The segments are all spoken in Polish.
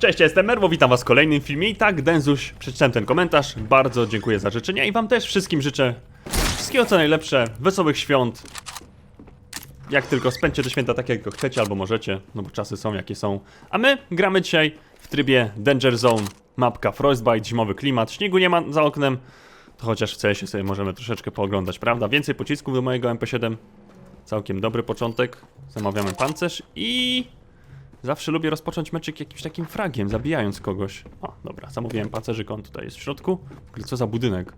Cześć, ja jestem Merwo, witam was w kolejnym filmie i tak, Denzuś, przeczytałem ten komentarz, bardzo dziękuję za życzenia i wam też wszystkim życzę wszystkiego co najlepsze, wesołych świąt. Jak tylko spędźcie te święta tak jak go chcecie albo możecie, no bo czasy są jakie są. A my gramy dzisiaj w trybie Danger Zone, mapka Frostbite, zimowy klimat, śniegu nie ma za oknem, to chociaż w CS-ie sobie możemy troszeczkę pooglądać, prawda? Więcej pocisków do mojego MP7, całkiem dobry początek, zamawiamy pancerz i... Zawsze lubię rozpocząć meczyk jakimś takim fragiem, zabijając kogoś. O, dobra, zamówiłem pancerzyk, on tutaj jest w środku. Ogóle co za budynek?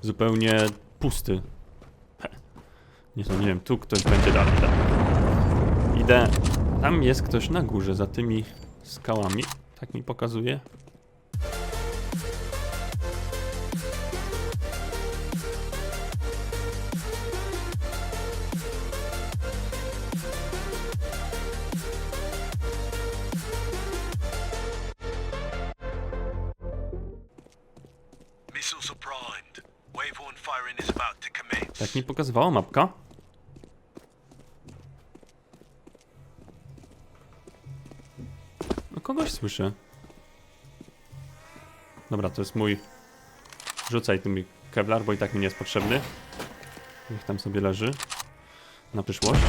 Zupełnie pusty. He. Nie, no, nie wiem, tu ktoś będzie dalej. Tak. Idę. Tam jest ktoś na górze, za tymi skałami. Tak mi pokazuje. Pokazywała mapka. No kogoś słyszę. Dobra, to jest mój... Rzucaj tu mi Kevlar, bo i tak mi nie jest potrzebny. Niech tam sobie leży. Na przyszłość.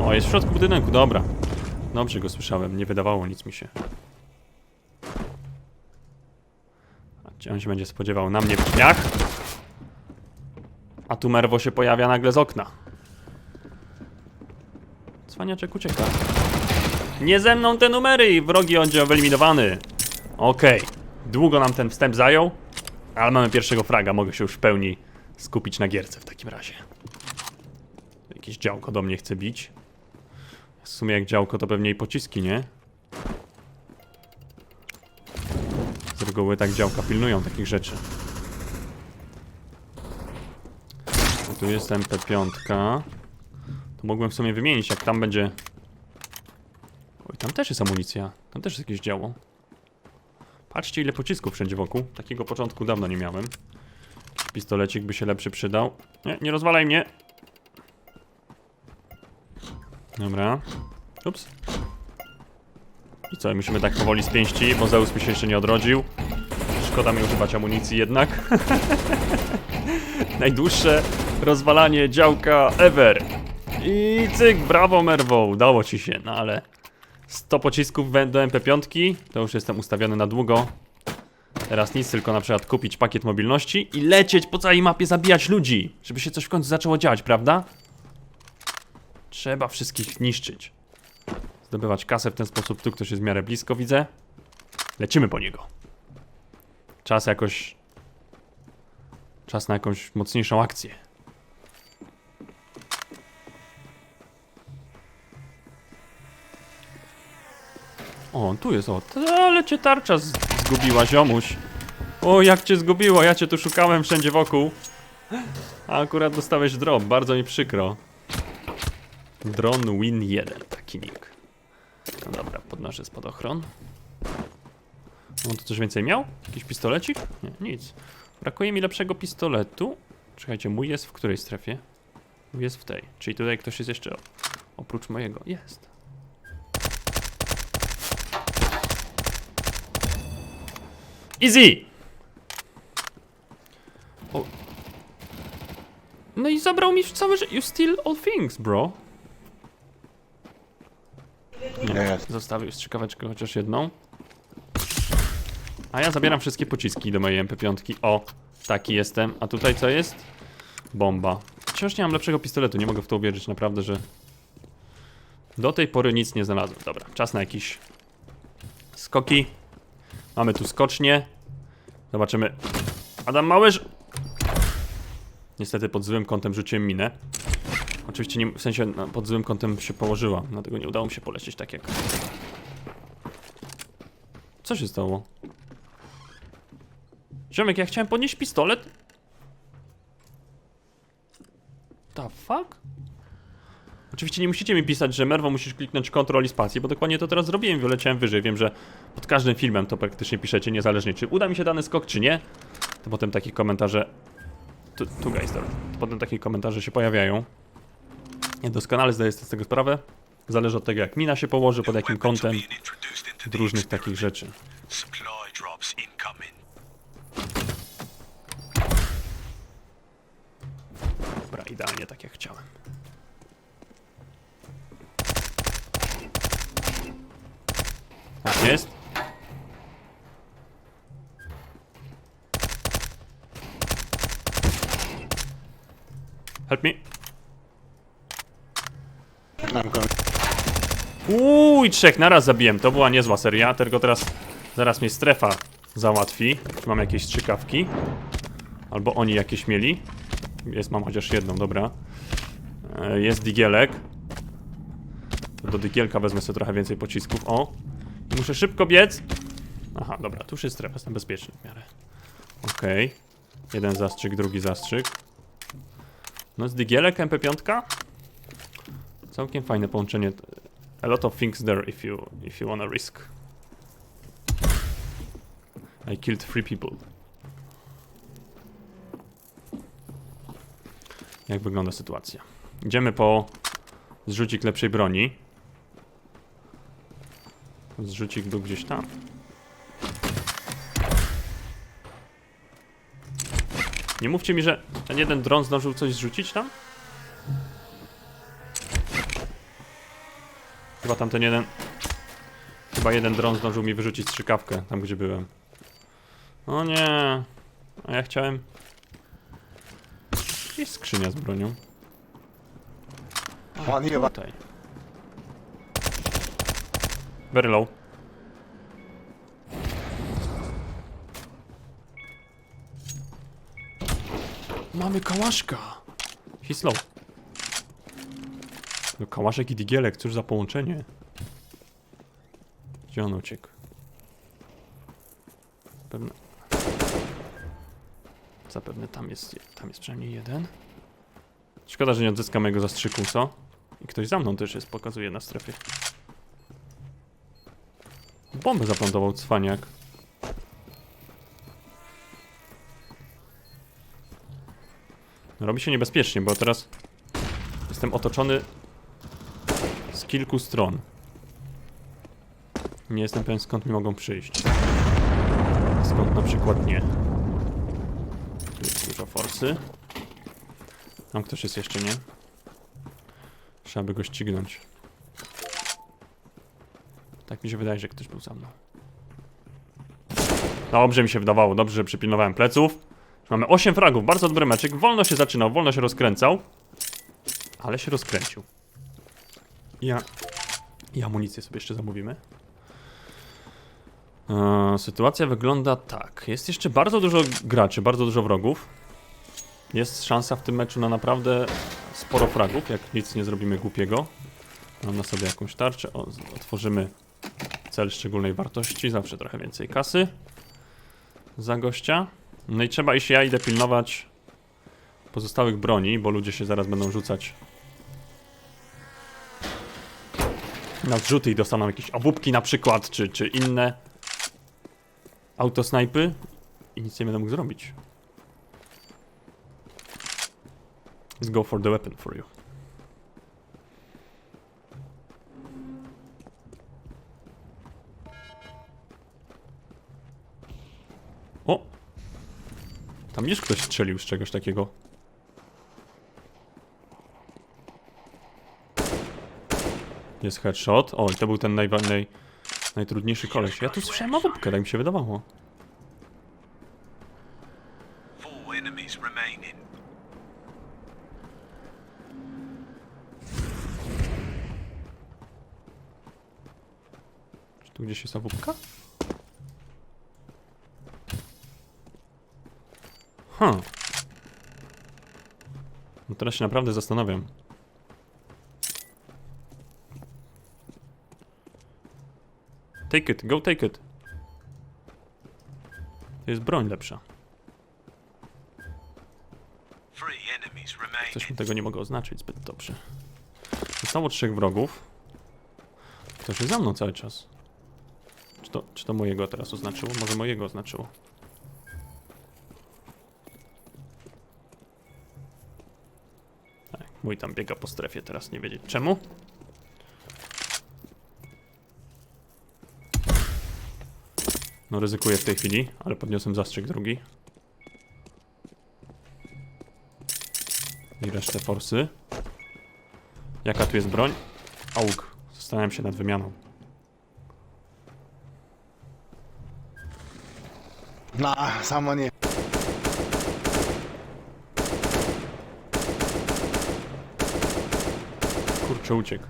O, jest w środku budynku, dobra. Dobrze go słyszałem, nie wydawało nic mi się. A on się będzie spodziewał? Na mnie w drzwiach? A tu Merwo się pojawia nagle z okna. Cwaniaczek ucieka. Nie ze mną te numery i wrogi oddział wyeliminowany. Okej. Długo nam ten wstęp zajął, ale mamy pierwszego fraga. Mogę się już w pełni skupić na gierce w takim razie. Jakieś działko do mnie chce bić. W sumie jak działko to pewnie i pociski, nie? Z reguły tak działka pilnują takich rzeczy. O, tu jest MP5. To mogłem w sumie wymienić, jak tam będzie... Oj, tam też jest amunicja. Tam też jest jakieś działo. Patrzcie, ile pocisków wszędzie wokół. Takiego początku dawno nie miałem. Pistolecik by się lepszy przydał. Nie, nie rozwalaj mnie. Dobra. Ups. I co, musimy tak powoli z pięści, bo Zeus mi się jeszcze nie odrodził. Szkoda mi używać amunicji jednak. Najdłuższe rozwalanie działka ever. I cyk, brawo Merwo, udało ci się, no ale 100 pocisków do MP5, to już jestem ustawiony na długo. Teraz nic, tylko na przykład kupić pakiet mobilności i lecieć po całej mapie zabijać ludzi, żeby się coś w końcu zaczęło działać, prawda? Trzeba wszystkich niszczyć. Zdobywać kasę w ten sposób, tu ktoś jest w miarę blisko, widzę. Lecimy po niego. Czas jakoś Czas na jakąś mocniejszą akcję. O, tu jest, o, ale cię tarcza zgubiła, ziomuś. O, jak cię zgubiło, ja cię tu szukałem wszędzie wokół. A akurat dostałeś drop, bardzo mi przykro. Dron Win 1, taki nick. No dobra, podnoszę spadochron. On tu coś więcej miał? Jakiś pistolecik? Nie, nic. Brakuje mi lepszego pistoletu. Czekajcie, mój jest w której strefie? Mój jest w tej. Czyli tutaj ktoś jest jeszcze oprócz mojego. Jest. Easy! O. No i zabrał mi całe życie. You steal all things, bro. Nie, zostawił strzykaweczkę chociaż jedną. A ja zabieram wszystkie pociski do mojej MP5. O, taki jestem. A tutaj co jest? Bomba. Wciąż nie mam lepszego pistoletu, nie mogę w to uwierzyć naprawdę, że... Do tej pory nic nie znalazłem. Dobra, czas na jakieś skoki. Mamy tu skocznie. Zobaczymy. Adam Małysz! Niestety pod złym kątem rzuciłem minę. Oczywiście nie, w sensie no, pod złym kątem się położyła, dlatego nie udało mi się polecieć tak jak... Co się stało? Ziomek, ja chciałem podnieść pistolet. The fuck? Oczywiście nie musicie mi pisać, że Merwo musisz kliknąć Ctrl i spację, bo dokładnie to teraz zrobiłem, wyleciałem wyżej. Wiem, że pod każdym filmem to praktycznie piszecie, niezależnie czy uda mi się dany skok, czy nie. To potem takie komentarze... Tu, tu guys, dobra. To potem takie komentarze się pojawiają. Ja doskonale zdaję sobie z tego sprawę. Zależy od tego, jak mina się położy, pod jakim kątem. różnych takich rzeczy. Dobra, idealnie tak jak chciałem. Jest. Help me. I'm going. Uuu, trzech naraz zabiłem. To była niezła seria, tylko teraz zaraz mnie strefa załatwi. Czy mam jakieś strzykawki? Albo oni jakieś mieli. Jest, mam chociaż jedną, dobra. E, Jest digielek. Do digielka wezmę sobie trochę więcej pocisków. O! Muszę szybko biec. Aha, dobra, tu już jest strefa, jestem bezpieczny w miarę. Okej. Jeden zastrzyk, drugi zastrzyk. No jest digielek, MP5. Całkiem fajne połączenie. A lot of things there if you if you wanna risk. I killed three people. Jak wygląda sytuacja? Idziemy po zrzucik lepszej broni. Zrzucik był gdzieś tam. Nie mówcie mi, że ten jeden dron zdążył coś zrzucić tam? Chyba tamten jeden... Chyba jeden dron zdążył mi wyrzucić strzykawkę tam, gdzie byłem. O nie. A ja chciałem... Jest skrzynia z bronią. Here. Tutaj. Very low. Mamy kałaszka. He's low. No kałaszek i digielek, cóż za połączenie. Gdzie on uciekł? Pewne... Zapewne tam jest, tam jest przynajmniej jeden. Szkoda, że nie odzyskam mojego zastrzyku, co? I ktoś za mną też jest, pokazuje na strefie. Bombę zaplantował cwaniak. Robi się niebezpiecznie, bo teraz jestem otoczony z kilku stron. Nie jestem pewien skąd mi mogą przyjść. Skąd na przykład nie. Tu jest dużo forsy. Tam ktoś jest jeszcze, nie? Trzeba by go ścignąć. Tak mi się wydaje, że ktoś był za mną. Dobrze mi się wydawało, dobrze, że przypilnowałem pleców. Mamy 8 fragów, bardzo dobry meczek. Wolno się zaczynał, wolno się rozkręcał. Ale się rozkręcił. Ja... I amunicję sobie jeszcze zamówimy. Eee, sytuacja wygląda tak. Jest jeszcze bardzo dużo graczy, bardzo dużo wrogów. Jest szansa w tym meczu na naprawdę sporo fragów, jak nic nie zrobimy głupiego. Mam na sobie jakąś tarczę. O, otworzymy cel szczególnej wartości, zawsze trochę więcej kasy za gościa. No i trzeba, jeśli ja idę pilnować pozostałych broni, bo ludzie się zaraz będą rzucać na zrzuty i dostaną jakieś obłupki na przykład, czy, czy inne autosnajpy i nic nie będę mógł zrobić. Let's go for the weapon for you. Tam już ktoś strzelił z czegoś takiego. Jest headshot. O, i to był ten najwa- naj, najtrudniejszy koleś. Ja tu słyszałem awupkę, tak mi się wydawało. Czy tu gdzieś jest awupka? Huh. No teraz się naprawdę zastanawiam. Take it, go take it. To jest broń lepsza. Coś mi tego nie mogę oznaczyć zbyt dobrze. Zostało trzech wrogów. Ktoś jest za mną cały czas. Czy to, czy to mojego teraz oznaczyło? Może mojego oznaczyło. Mój tam biega po strefie teraz, nie wiedzieć czemu. No ryzykuję w tej chwili, ale podniosłem zastrzyk drugi. I resztę forsy. Jaka tu jest broń? Auk. Zastanawiam się nad wymianą. Nah, sama nie. Kurczę, uciekł.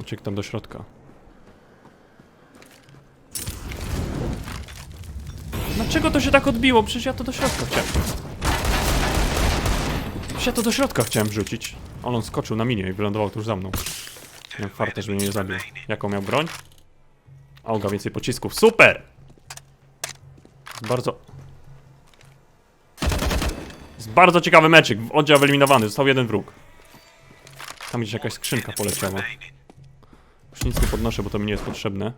Uciekł tam do środka. Dlaczego to się tak odbiło? Przecież ja to do środka chciałem. Przecież ja to do środka chciałem wrzucić. Ale on skoczył na minie i wylądował tuż za mną. Miałem fartę, żeby mnie nie zabił. Jaką miał broń? Auga, więcej pocisków. Super! Bardzo... Jest bardzo ciekawy meczyk. Oddział wyeliminowany. Został jeden wróg. Tam gdzieś jakaś skrzynka poleciała. Już nic nie podnoszę, bo to mi nie jest potrzebne.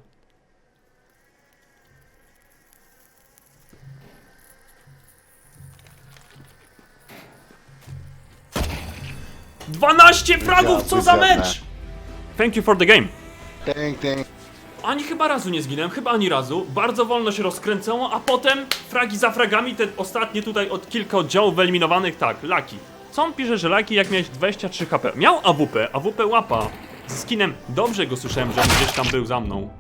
Dwanaście fragów, co za mecz! Thank you for the game. Thank, thank. Ani chyba razu nie zginąłem, chyba ani razu. Bardzo wolno się rozkręcało, a potem fragi za fragami, te ostatnie tutaj od kilka oddziałów wyeliminowanych, tak, Laki. Co on pisze, że Laki jak miałeś 23 HP? Miał AWP, AWP łapa. Z skinem dobrze go słyszałem, że on gdzieś tam był za mną.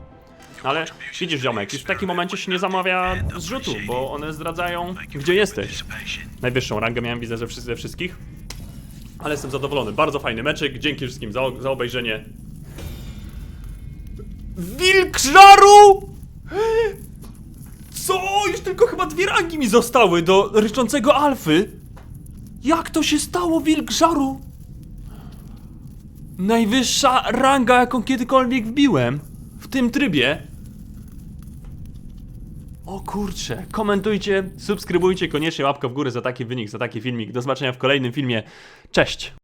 Ale widzisz ziomek, już w takim momencie się nie zamawia zrzutu, bo one zdradzają gdzie jesteś. Najwyższą rangę miałem, widzę, ze wszystkich. Ale jestem zadowolony. Bardzo fajny meczek. Dzięki wszystkim za, za obejrzenie. Wilk żaru! Co? Już tylko chyba dwie rangi mi zostały do ryczącego alfy. Jak to się stało, wilk żaru? Najwyższa ranga, jaką kiedykolwiek wbiłem. W tym trybie. O kurcze, komentujcie, subskrybujcie koniecznie łapkę w górę za taki wynik, za taki filmik. Do zobaczenia w kolejnym filmie. Cześć!